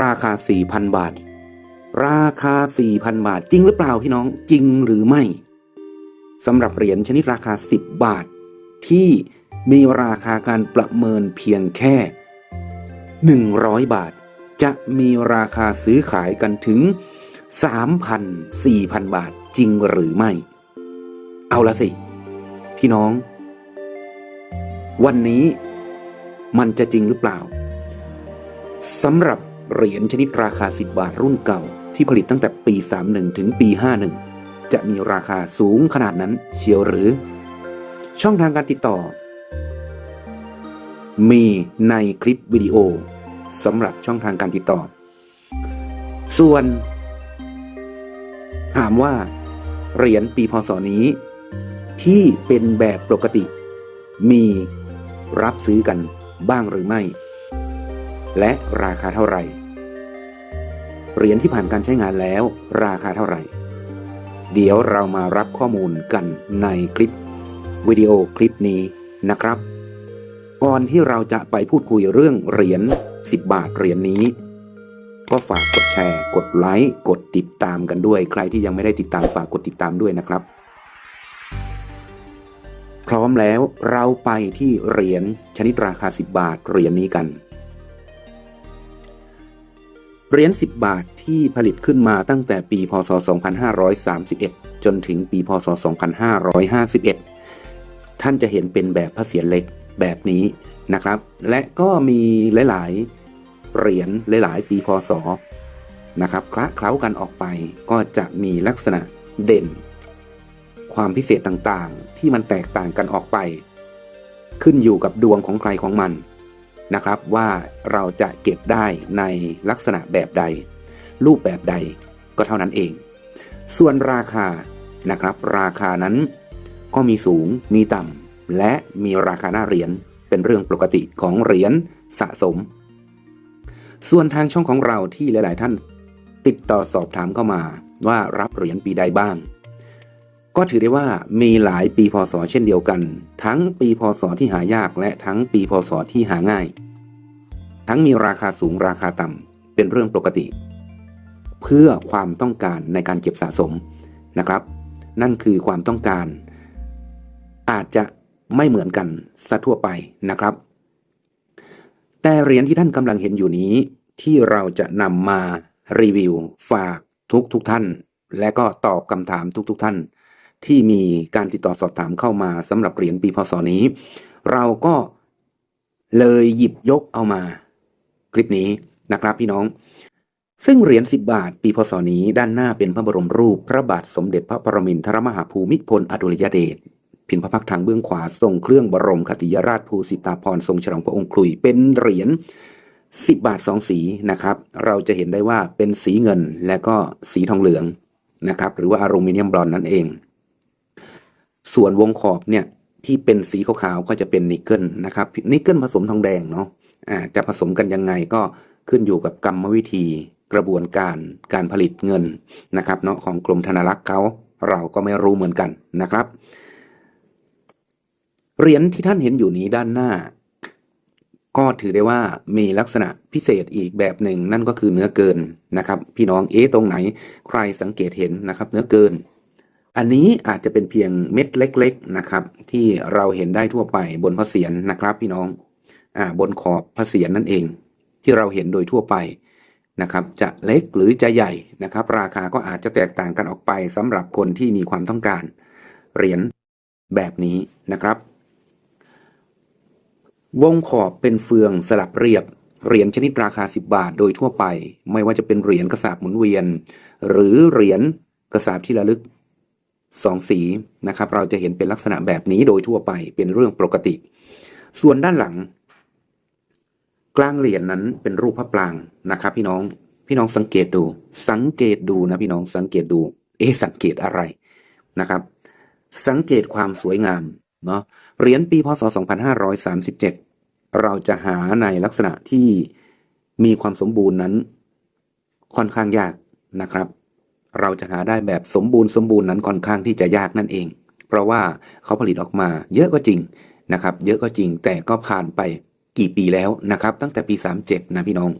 ราคา 4,000 บาท ราคา 4,000 บาท จริงหรือเปล่าพี่น้องจริงหรือไม่สำหรับเหรียญชนิดราคา 10 บาท ที่มีราคาการประเมินเพียงแค่ 100 บาท จะมีราคาซื้อขายกันถึง 3,000 4,000 บาทจริงหรือไม่ เอาละสิ พี่น้อง วันนี้มันจะจริงหรือเปล่าสำหรับ เหรียญชนิดราคา 10 บาทรุ่นเก่า ที่ผลิตตั้งแต่ปี 31 ถึงปี 51 จะมีราคาสูงขนาดนั้นเชียวหรือ ช่องทางการติดต่อ มีในคลิปวิดีโอสำหรับช่องทางการติดต่อ ส่วน ถามว่า เหรียญปีพศนี้ ที่เป็นแบบปกติ มีรับซื้อกันบ้างหรือไม่ และราคาเท่าไหร่ เหรียญที่ผ่านการใช้งานแล้ว ราคาเท่าไหร่ เดี๋ยวเรามารับข้อมูลกันในคลิปวิดีโอคลิปนี้นะครับ ก่อนที่เราจะไปพูดคุยเรื่องเหรียญ10 บาทเหรียญนี้ ก็ฝากกดแชร์ กดไลค์ กดติดตามกันด้วย ใครที่ยังไม่ได้ติดตามฝากกดติดตามด้วยนะครับ พร้อมแล้วเราไปที่เหรียญชนิดราคา 10 บาทเหรียญนี้กัน เหรียญ 10 บาทที่ผลิตขึ้นมาตั้งแต่ปี พศ 2531 จนถึงปี พศ 2551 ท่านจะเห็นเป็นแบบพระเศียรเล็กแบบนี้นะครับ และก็มีหลาย ๆ เหรียญหลาย ๆ ปี พศ นะครับคละเคล้ากันออกไปก็จะมีลักษณะเด่น ความพิเศษต่าง ๆ ที่มันแตกต่างกันออกไป ขึ้นอยู่กับดวงของใครของมัน นะครับว่าเราจะเก็บได้ในลักษณะแบบใด รูปแบบใดก็เท่านั้นเอง ส่วนราคานะครับ ราคานั้นก็มีสูงมีต่ำและมีราคาหน้าเหรียญเป็นเรื่องปกติของเหรียญสะสม ส่วนทางช่องของเราที่หลาย ๆ ท่านติดต่อสอบถามเข้ามาว่ารับเหรียญปีใดบ้าง ก็ถือได้ว่ามีหลายปีพศเช่นเดียวกัน ทั้งปีพศที่หายากและทั้งปีพศที่หาง่าย ทั้งมีราคาสูงราคาต่ำเป็นเรื่องปกติ เพื่อความต้องการในการเก็บสะสมนะครับ นั่นคือความต้องการ อาจจะไม่เหมือนกันซะทั่วไปนะครับ แต่เหรียญที่ท่านกำลังเห็นอยู่นี้ ที่เราจะนำมารีวิว ฝากทุกทุกท่าน และก็ตอบคำถามทุกทุกท่าน ที่มีการติดต่อสอบถามเข้ามาสำหรับเหรียญปีพศนี้ เราก็เลยหยิบยกเอามา คลิปนี้นะครับพี่น้อง ซึ่งเหรียญ 10 บาท ปีพศนี้ด้านหน้าเป็นพระบรมรูปพระบาทสมเด็จพระปรมินทรมหาภูมิพลอดุลยเดชพินพระพักทางเบื้องขวาทรงเครื่องบรมคติยราชภูสิตาพรทรงฉลองพระองค์คลุยเป็นเหรียญ10 บาทสองสีนะครับ เราจะเห็นได้ว่าเป็นสีเงินและก็สีทองเหลืองนะครับ หรือว่าอลูมิเนียมบลอนนั่นเอง ส่วนวงขอบเนี่ยที่เป็นสีขาวๆก็จะเป็นนิกเกิลนะครับนิกเกิลผสมทองแดงเนาะอ่าจะผสมกันยังไงก็ขึ้นอยู่กับกรรมวิธีกระบวนการการผลิตเงินนะครับเนาะของกรมธนารักษ์เขาเราก็ไม่รู้เหมือนกันนะครับ เหรียญที่ท่านเห็นอยู่นี้ด้านหน้า ก็ถือได้ว่ามีลักษณะพิเศษอีกแบบหนึ่งนั่นก็คือเนื้อเกินนะครับ พี่น้องเอ๊ะตรงไหนใครสังเกตเห็นนะครับ เนื้อเกิน อันนี้อาจจะเป็นเพียงเม็ดเล็กๆนะครับ ที่เราเห็นได้ทั่วไปบนพระเศียรนะครับ พี่น้องอ่าบนขอบพระเศียรนั่นเอง ที่เราเห็นโดยทั่วไปนะครับ จะเล็กหรือจะใหญ่นะครับ ราคาก็อาจจะแตกต่างกันออกไปสำหรับคนที่มีความต้องการเหรียญแบบนี้นะครับ วงขอบเป็นเฟืองสลับเรียบเหรียญชนิดราคา 10 บาทโดยทั่วไป ไม่ว่าจะเป็นเหรียญกระสาบหมุนเวียน หรือเหรียญกระสาบที่ระลึก สองสีนะครับ เราจะเห็นเป็นลักษณะแบบนี้โดยทั่วไปเป็นเรื่องปกติ ส่วนด้านหลัง กลางเหรียญนั้นเป็นรูปพระปรางนะครับ พี่น้องพี่น้องสังเกตดู สังเกตดูนะพี่น้องสังเกตดู เอ๊สังเกตอะไรนะครับ สังเกตความสวยงามเนาะเหรียญปีพศ 2537 เราจะหาในลักษณะที่มีความสมบูรณ์นั้นค่อนข้างยากนะครับ เราจะหาได้แบบสมบูรณ์สมบูรณ์นั้นค่อนข้างที่จะยากนั่นเอง เพราะว่าเขาผลิตออกมาเยอะก็จริงนะครับ เยอะก็จริงแต่ก็ผ่านไปกี่ปีแล้วนะครับ ตั้งแต่ปี 37 นะพี่น้อง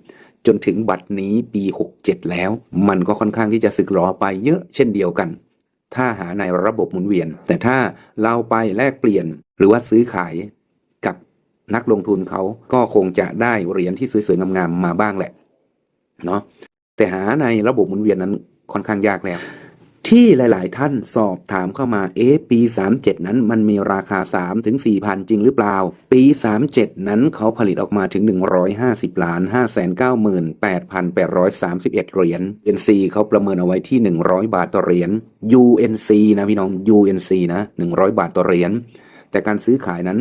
จนถึงบัดนี้ปี 67 แล้ว มันก็ค่อนข้างที่จะสึกหรอไปเยอะเช่นเดียวกัน ถ้าหาในระบบหมุนเวียน แต่ถ้าเราไปแลกเปลี่ยนหรือว่าซื้อขายกับนักลงทุนเขาก็คงจะได้เหรียญที่สวยๆงามๆมาบ้างแหละเนาะแต่หาในระบบหมุนเวียนนั้น ค่อนข้างยากแล้ว ที่หลาย ๆ ท่านสอบถามเข้ามา เอ๊ะปี 37 นั้นมันมีราคา 3 ถึง4,000จริงหรือเปล่า ปี 37 นั้นเขาผลิตออกมาถึง 150 ล้าน 598,831 เหรียญ NC เขาประเมินเอาไว้ที่ 100 บาทต่อเหรียญ UNC นะพี่น้อง UNC นะ 100 บาทต่อเหรียญ แต่การซื้อขายนั้น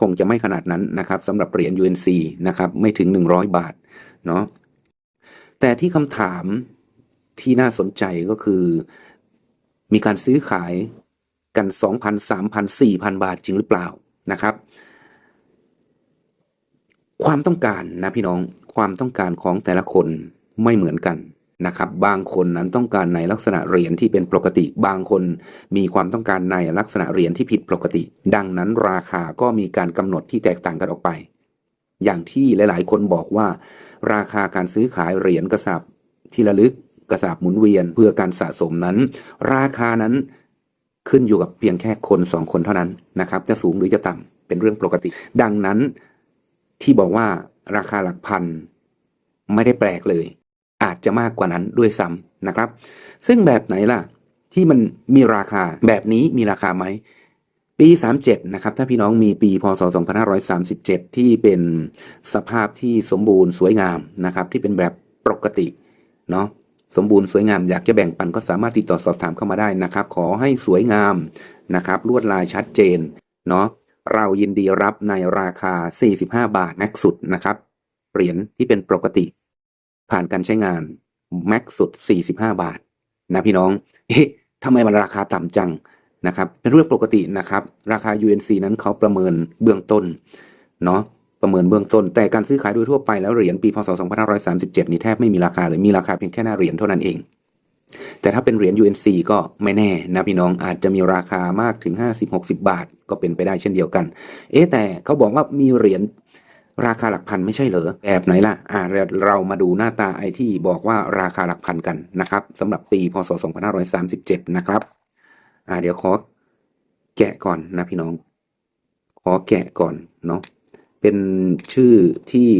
คงจะไม่ขนาดนั้นนะครับสำหรับเหรียญ UNC นะครับไม่ถึง 100 บาทเนาะแต่ที่คำถาม ที่น่าสนใจก็คือ มีการซื้อขายกัน2,000 3,000 4,000บาทจริงหรือเปล่านะครับ ความต้องการนะพี่น้องความต้องการของแต่ละคนไม่เหมือนกันนะครับ บางคนนั้นต้องการในลักษณะเหรียญที่เป็นปกติ บางคนมีความต้องการในลักษณะเหรียญที่ผิดปกติ ดังนั้นราคาก็มีการกำหนดที่แตกต่างกันออกไป อย่างที่หลาย ๆ คนบอกว่า ราคาการซื้อขายเหรียญกระสาบที่ระลึก กระสาบหมุนเวียนเพื่อการสะสมนั้น ราคานั้นขึ้นอยู่กับเพียงแค่คนสองคนเท่านั้นนะครับ จะสูงหรือจะต่ำเป็นเรื่องปกติ ดังนั้นที่บอกว่าราคาหลักพันไม่ได้แปลกเลย อาจจะมากกว่านั้นด้วยซ้ำนะครับ ซึ่งแบบไหนล่ะ ที่มันมีราคาแบบนี้มีราคาไหมปี 37 นะครับ ถ้าพี่น้องมีปี พศ 2537 ที่เป็นสภาพที่สมบูรณ์สวยงามนะครับ ที่เป็นแบบปกติ เนาะ สมบูรณ์สวยงามอยากจะแบ่งปันก็สามารถติดต่อสอบถามเข้ามาได้นะครับ ขอให้สวยงามนะครับลวดลายชัดเจนเนาะเรายินดีรับในราคา 45 บาทแม็กสุดนะครับเหรียญที่เป็นปกติ ผ่านการใช้งานแม็กสุด 45 บาท นะพี่น้องเอ๊ะทำไมมันราคาต่ำจังนะครับเป็นเรื่องปกตินะครับ ราคา UNC นั้นเขาประเมินเบื้องต้นเนาะ ประเมินเบื้องต้น แต่การซื้อขายโดยทั่วไปแล้วเหรียญปีพศ 2537 นี่แทบไม่มีราคาเลยมีราคาเพียงแค่หน้าเหรียญเท่านั้นเอง แต่ถ้าเป็นเหรียญ UNC ก็ไม่แน่นะพี่น้องอาจจะมีราคามากถึง 50-60 บาท ก็เป็นไปได้เช่นเดียวกัน เอ๊แต่เขาบอกว่ามีเหรียญราคาหลักพันไม่ใช่เหรอแบบไหนล่ะอ่าเราเรามาดูหน้าตาไอที่บอกว่าราคาหลักพันกันนะครับสำหรับปีพศ 2537 นะครับ อ่าเดี๋ยวขอแกะก่อนนะพี่น้อง ขอแกะก่อนเนาะ เป็นชื่อที่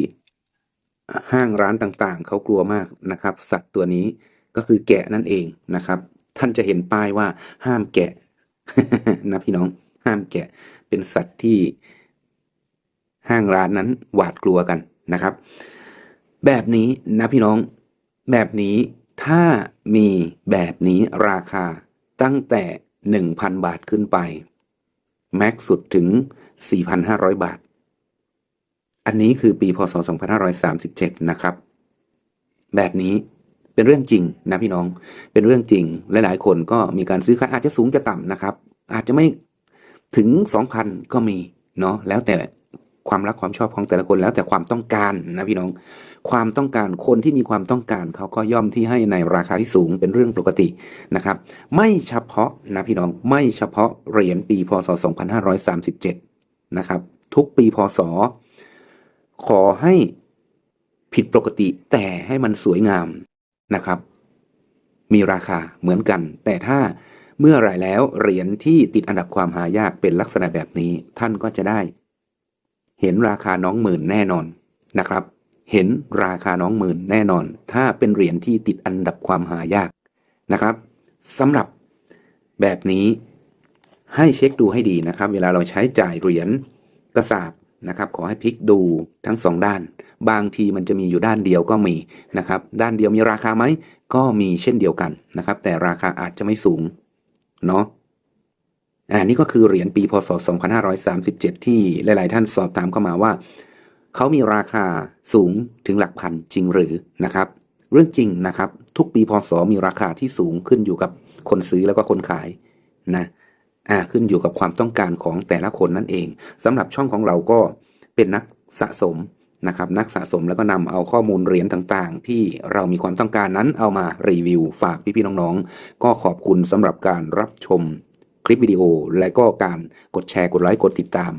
ห้างร้านต่างๆ เขากลัวมากนะครับ สัตว์ตัวนี้ก็คือแกะนั่นเองนะครับ ท่านจะเห็นป้ายว่าห้ามแกะนะพี่น้องห้ามแกะเป็นสัตว์ที่ห้างร้านนั้นหวาดกลัวกันนะครับ แบบนี้นะพี่น้องแบบนี้ถ้ามีแบบนี้ราคาตั้งแต่ 1,000 บาทขึ้นไป แม็กสุดถึง 4,500 บาท อันนี้คือปีพศ 2537 นะครับ แบบนี้เป็นเรื่องจริงนะพี่น้อง เป็นเรื่องจริง หลาย ๆ คนก็มีการซื้อขายอาจจะสูงจะต่ำนะครับ อาจจะไม่ถึง 2,000 ก็มีเนาะ แล้วแต่ความรักความชอบของแต่ละคนแล้วแต่ความต้องการนะพี่น้อง ความต้องการคนที่มีความต้องการเขาก็ย่อมที่ให้ในราคาที่สูงเป็นเรื่องปกตินะครับ ไม่เฉพาะนะพี่น้องไม่เฉพาะเหรียญปีพศ 2537 นะครับ ทุกปีพศ ขอให้ผิดปกติแต่ให้มันสวยงามนะครับ มีราคาเหมือนกัน แต่ถ้าเมื่อไรแล้วเหรียญที่ติดอันดับความหายากเป็นลักษณะแบบนี้ ท่านก็จะได้ เห็นราคาน้องหมื่นแน่นอนนะครับ เห็นราคาน้องหมื่นแน่นอน ถ้าเป็นเหรียญที่ติดอันดับความหายากนะครับสำหรับแบบนี้ให้เช็คดูให้ดีนะครับ เวลาเราใช้จ่ายเหรียญกระสาบ นะครับขอให้พลิกดูทั้งสองด้าน บางทีมันจะมีอยู่ด้านเดียวก็มีนะครับด้านเดียวมีราคาไหมก็มีเช่นเดียวกันนะครับแต่ราคาอาจจะไม่สูงเนาะอ่านี่ก็คือเหรียญปีพศ 2537 ที่หลาย ๆ ท่านสอบถามเข้ามาว่า เขามีราคาสูงถึงหลักพันจริงหรือนะครับ เรื่องจริงนะครับ ทุกปีพศมีราคาที่สูงขึ้นอยู่กับคนซื้อแล้วก็คนขายนะ อ่าขึ้นอยู่กับความต้องการของแต่ละคนนั่นเองสำหรับช่องของเราก็เป็นนักสะสมนะครับนักสะสมแล้วก็นำเอาข้อมูลเหรียญต่างๆ ที่เรามีความต้องการนั้นเอามารีวิวฝากพี่ๆน้องๆ ก็ขอบคุณสำหรับการรับชมคลิปวิดีโอ และก็การกดแชร์กดไลค์กดติดตาม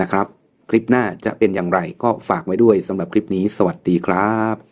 นะครับ คลิปหน้าจะเป็นอย่างไรก็ฝากไว้ด้วยสำหรับคลิปนี้ สวัสดีครับ